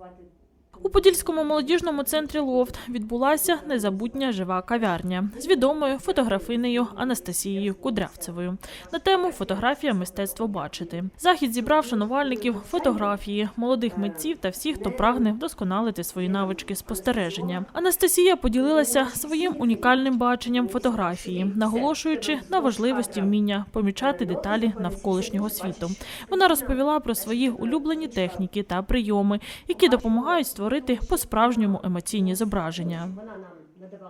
flooded У Подільському молодіжному центрі Лофт відбулася незабутня жива кав'ярня з відомою фотографинею Анастасією Кудрявцевою на тему Фотографія мистецтво бачити. Захід зібрав шанувальників фотографії, молодих митців та всіх, хто прагне вдосконалити свої навички спостереження. Анастасія поділилася своїм унікальним баченням фотографії, наголошуючи на важливості вміння помічати деталі навколишнього світу. Вона розповіла про свої улюблені техніки та прийоми, які допомагають створити по-справжньому емоційні зображення.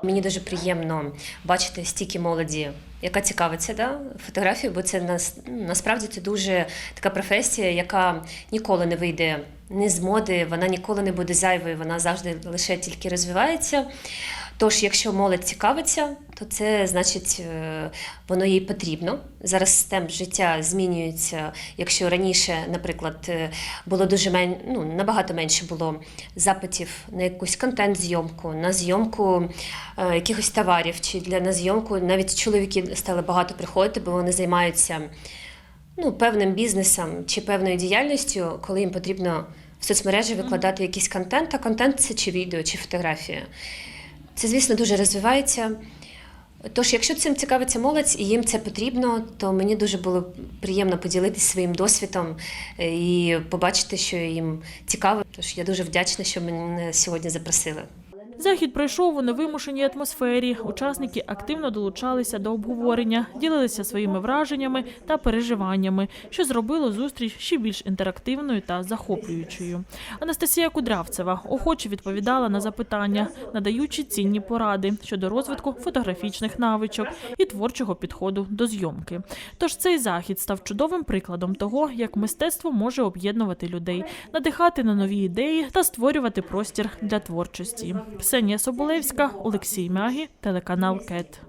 Мені дуже приємно бачити стільки молоді, яка цікавиться да, фотографією, бо це нас, насправді це дуже така професія, яка ніколи не вийде не з моди, вона ніколи не буде зайвою, вона завжди лише тільки розвивається. Тож, якщо молодь цікавиться, то це значить е, воно їй потрібно. Зараз темп життя змінюється. Якщо раніше, наприклад, е, було дуже мен... ну, набагато менше було запитів на якусь контент-зйомку, на зйомку е, якихось товарів чи для на зйомку навіть чоловіки стали багато приходити, бо вони займаються ну, певним бізнесом чи певною діяльністю, коли їм потрібно в соцмережі викладати якийсь контент, а контент це чи відео, чи фотографія. Це, звісно, дуже розвивається. Тож, якщо цим цікавиться молодь і їм це потрібно, то мені дуже було приємно поділитися своїм досвідом е, і побачити, що їм цікаво. Тож я дуже вдячна, що мене сьогодні запросили. Захід пройшов у невимушеній атмосфері. Учасники активно долучалися до обговорення, ділилися своїми враженнями та переживаннями, що зробило зустріч ще більш інтерактивною та захоплюючою. Анастасія Кудрявцева охоче відповідала на запитання, надаючи цінні поради щодо розвитку фотографічних навичок і творчого підходу до зйомки. Тож цей захід став чудовим прикладом того, як мистецтво може об'єднувати людей, надихати на нові ідеї та створювати простір для творчості. Ксенія Соболевська, Олексій Мягі, телеканал КЕТ.